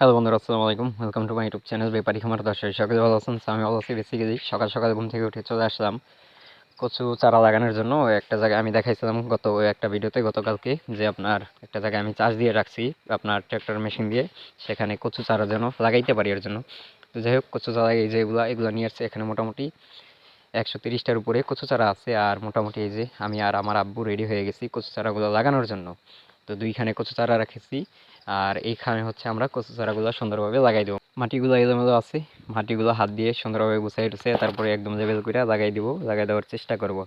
Hello বন্ধুরা, আসসালামু আলাইকুম। Welcome to my YouTube channel ব্যাপারী খামার দর্শক সকলে ভালো আছেন? আমি ভালো আছি বেসিক্যালি সকাল সকাল ঘুম থেকে উঠে চলে আসলাম। কচু চারা লাগানোর জন্য। একটা জায়গায় আমি দেখাইছিলাম গত একটা ভিডিওতে গতকালকে যে আপনার একটা জায়গায় আমি চাষ দিয়ে রাখছি আপনার ট্র্যাক্টর মেশিন দিয়ে। সেখানে কচু চারা যেন লাগাইতে পারি এর জন্য। তো যাই হোক, কচু চারা এই যে এগুলা, এগুলো নিয়ে আসছে। এখানে মোটামুটি একশো তিরিশটার উপরে কচু চারা আছে। আর মোটামুটি এই যে আমি আর আমার আব্বু রেডি হয়ে গেছি কচু চারাগুলো লাগানোর জন্য। তো দুইখানে কচু চারা রাখেছি। আর এইখানে হচ্ছে আমরা কচু চারাগুলো সুন্দরভাবে লাগাই দেবো। মাটিগুলো এলোমেলো আছে, মাটিগুলো হাত দিয়ে সুন্দরভাবে গুছাই টুছাই তারপরে একদম লেভেল করে লাগাই দিব, লাগাই দেওয়ার চেষ্টা করব।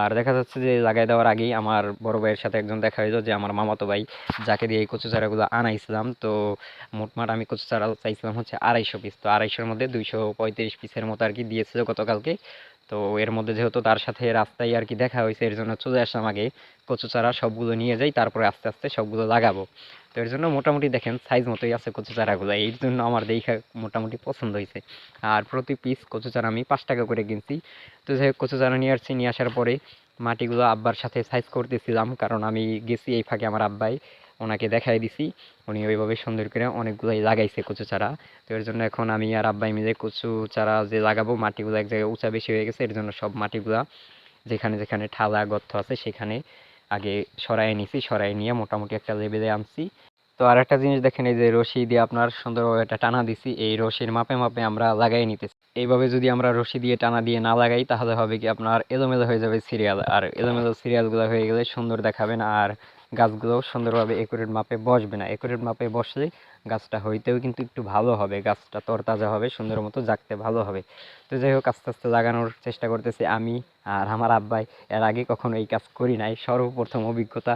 আর দেখা যাচ্ছে যে লাগাই দেওয়ার আগেই আমার বড় ভাইয়ের সাথে একজন দেখা হইল যে আমার মামাতো ভাই, যাকে দিয়ে এই কচু চারাগুলো আনাইছিলাম। তো মোটমাট আমি কচু চারা চাইছিলাম হচ্ছে আড়াইশো পিস তো আড়াইশোর মধ্যে দুইশো পঁয়ত্রিশ পিসের মতো আর কি দিয়েছিল গতকালকে। তো এর মধ্যে যেহেতু তার সাথে রাস্তায় আর কি দেখা হয়েছে, এর জন্য চলে আসলাম আগে কচু চারা সবগুলো নিয়ে যাই, তারপরে আস্তে আস্তে সবগুলো লাগাবো। তো এর জন্য মোটামুটি দেখেন সাইজ মতোই আছে কচু চারাগুলো এই জন্য আমার দেখা মোটামুটি পছন্দ হয়েছে। আর প্রতি পিস কচু চারা আমি পাঁচ টাকা করে কিনছি। তো যাই হোক কচু চারা নিয়ে আসছি, নিয়ে আসার পরে মাটিগুলো আব্বার সাথে সাইজ করতেছিলাম। কারণ আমি গেছি এই ফাঁকে আমার আব্বাই, ওনাকে দেখাই দিছি। উনি ওইভাবে সুন্দর করে অনেকগুলাই লাগাইছে কচু চারা তো এর জন্য এখন আমি আর আব্বাই মিলে কচু চারা যে লাগাবো, মাটিগুলো এক জায়গায় উঁচা বেশি হয়ে গেছে। এর জন্য সব মাটিগুলা যেখানে যেখানে ঠালা গর্ত আছে সেখানে আগে সরাই নিছি, সরাই নিয়ে মোটামুটি একটা লেভেলে আনছি। তো আর একটা জিনিস দেখেন, এই যে রশি দিয়ে আপনার সুন্দরভাবে একটা টানা দিছি, এই রশির মাপে মাপে আমরা লাগাই নিতেছি। এইভাবে যদি আমরা রশি দিয়ে টানা দিয়ে না লাগাই, তাহলে হবে কি আপনার এলোমেলো হয়ে যাবে সিরিয়াল। আর এলোমেলো সিরিয়ালগুলো হয়ে গেলে সুন্দর দেখাবেন আর গাছগুলো সুন্দরভাবে একুরেট মাপে বসবে না। একুরেট মাপে বসলে গাছটা হইতেও কিন্তু একটু ভালো হবে। গাছটা তরতাজা হবে, সুন্দর মতো জাগতে ভালো হবে। তো যাই হোক, আস্তে আস্তে লাগানোর চেষ্টা করতেছি আমি আর আমার আব্বাই। এর আগে কখনো এই কাজ করি নাই, সর্বপ্রথম অভিজ্ঞতা।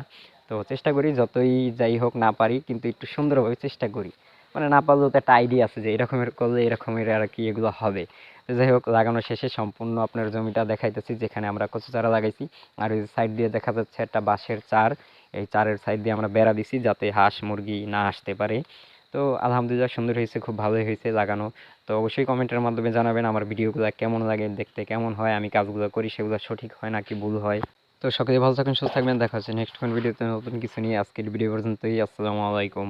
তো চেষ্টা করি যতই যাই হোক না পারি, কিন্তু একটু সুন্দরভাবে চেষ্টা করি। মানে না পারলেও তো একটা আইডিয়া আছে যে এরকমের করলে এরকমের আর কি এগুলো হবে। তো যাই হোক, লাগানো শেষে সম্পূর্ণ আপনার জমিটা দেখাইতেছি, যেখানে আমরা কচু চারা লাগাইছি। আর ওই সাইড দিয়ে দেখা যাচ্ছে একটা বাঁশের চার। এই চারের সাইড দিয়ে আমরা বেড়া দিছি যাতে হাঁস মুরগি না আসতে পারে। তো আলহামদুলিল্লাহ সুন্দর হয়েছে, খুব ভালোই হয়েছে লাগানো। তো অবশ্যই কমেন্টের মাধ্যমে জানাবেন আমার ভিডিওগুলো কেমন লাগে, দেখতে কেমন হয়, আমি কাজগুলো করি, সেগুলো সঠিক হয় নাকি ভুল হয়। তো সকলে ভালো থাকবেন সুস্থ থাকবেন, দেখা হচ্ছে নেক্সট কোন ভিডিওতে নতুন কিছু নিয়ে। আজকের ভিডিও পর্যন্তই, আসসালামু আলাইকুম।